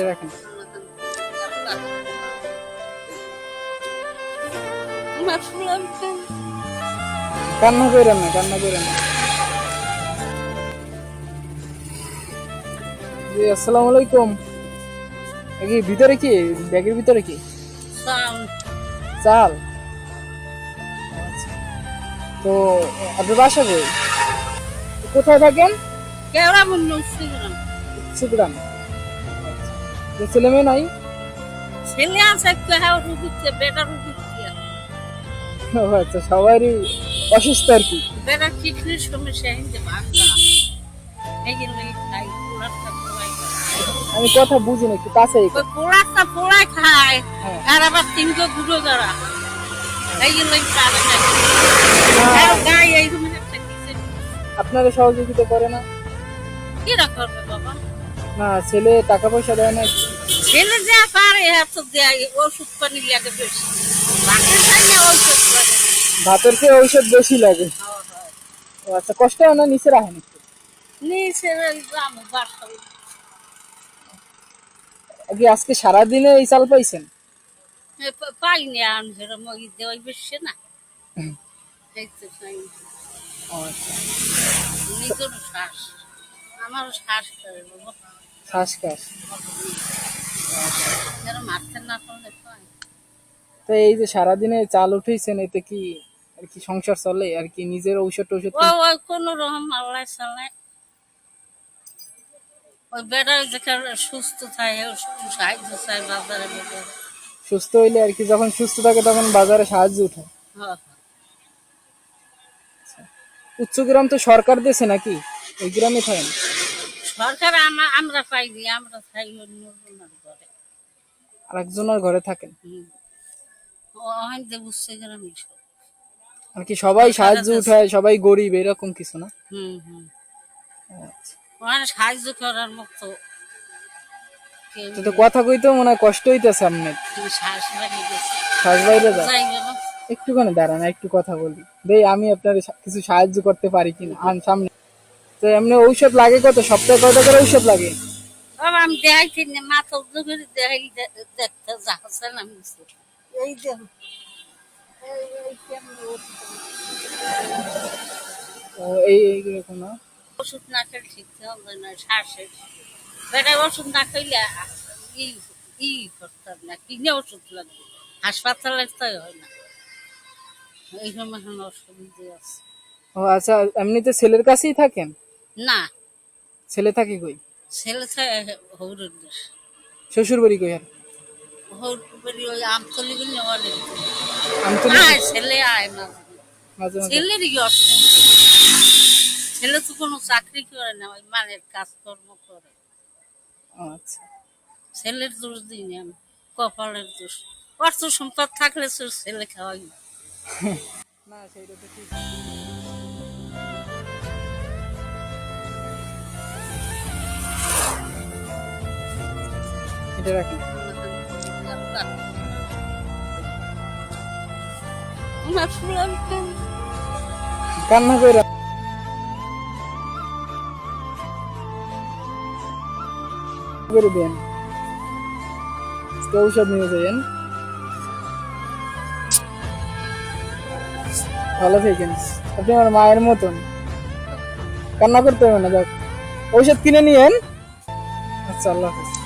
এটা রাখেন। কান্না করেন না কান্না করেন না। জি আসসালামু আলাইকুম। কি ভিতরে কি? ব্যাগের ভিতরে কি? চাল। তো আপনার বাসা কোথায় থাকেন? সুগ্রাম। তো ছেলে মেয়ে নাই? ছেলে আছে একটু হ্যাঁ রুগীতে বেটা রুগীতে ও আচ্ছা সবারই অসুস্থ আর কি। বেটা কিডনির সমস্যা হিন্দে ভাঙা এই জন্য খাই পোলারটা পোলাই আমি কথা বুঝি না একটু কাছে ওই পোলারটা পোলাই খায় হ্যাঁ। আর আবার তিনটে গুঁড়ো দ্বারা এই জন্য কাজে আর গায়ে এই রকম একটা কিসের আপনারা সহযোগিতা করে না? কিরা করবে বাবা? না ছেলে টাকা পয়সা দেয় না ছেলে যা পারে এত দেয় ওষুধ পানি লাগে বেশি। বাকি খাই না লাগে। ভাতের খেয়ে ঔষধ বেশি লাগে। আচ্ছা কষ্ট হয় না নিচে রাখেন নিচে বাসা আগে আজকে সারাদিনে এই চাল পাইছেন? পাইনি আমি সেটা মগি দেওয়াই বেশি না। আচ্ছা। শ্বাস। আমারও শ্বাস তো এই যে সারাদিনে চাল উঠেছেন এতে কি আর কি সংসার চলে? আর কি নিজের ঔষধ টৌষধ কোন রকম আল্লাহ চালায় ওই যেখানে সুস্থ থাকে সাহায্য বাজারে সুস্থ হইলে আর কি যখন সুস্থ থাকে তখন বাজারে সাহায্য উঠে। হ্যাঁ উচ্চগ্রাম তো সরকার দিয়েছে নাকি? ওই গ্রামে থাকেন? সরকার আমা- আমরা পাইনি আমরা চাই অন্য ঘরে। আর একজনের ঘরে থাকেন? বুঝছে গ্রামে আর কি সবাই সাহায্য উঠায় সবাই গরিব এরকম কিছু না? হুম হুম। আচ্ছা। ওখানে সাহায্য করার মতো তো কথা কইতেও মনে হয় কষ্ট হইতেছে আপনার। শ্বাস বাইরে একটুখানি দাঁড়ান একটু কথা বলি। দেই আমি আপনার কিছু সাহায্য করতে পারি কিনা। সামনে। তো এমনি ঔষধ লাগে কত? সপ্তাহে কত করে ঔষধ লাগে? আমি দেখাইছি না মাথা উঁচু করে দেখাই দেখতে যাচ্ছে না এই দেখো। এই এই ওষুধ। এইরকম না ওষুধ না খেলে ঠিক হবে না শ্বাসের। বেটা ওষুধ না খাইলে ই ই করতাম না কিনে ওষুধ লাগবে। হাসপাতালে তাই হয় না। এই সময় এখন আছে। ও আচ্ছা এমনিতে ছেলের কাছেই থাকেন? না। ছেলে থাকে কই? ছেলে থাকে হৌরের দেশ শ্বশুর বাড়ি কই আর? হৌরি ওই আমতলি গুলো নেওয়ালে আমি তো আয় ছেলে আয় মাঝে মাঝে মাঝে। ছেলেরই কি অসুবিধা? ছেলে তো কোনো চাকরি করে না ওই মানের কাজকর্ম করে। আচ্ছা। ছেলের দোষ দিই না আমি কপালের দোষ। অর্থ সম্পদ থাকলে ছেলে খাওয়াই। না সেইটা তো ঠিক। এটা? কান্না কইরা করে দেন। ঔষধ নিয়ে ভালো থাকেন। আপনি আমার মায়ের মতন। কান্না করতে হবে না, যাক। ঔষধ কিনে নিয়েন। আচ্ছা আল্লাহ হাফেজ।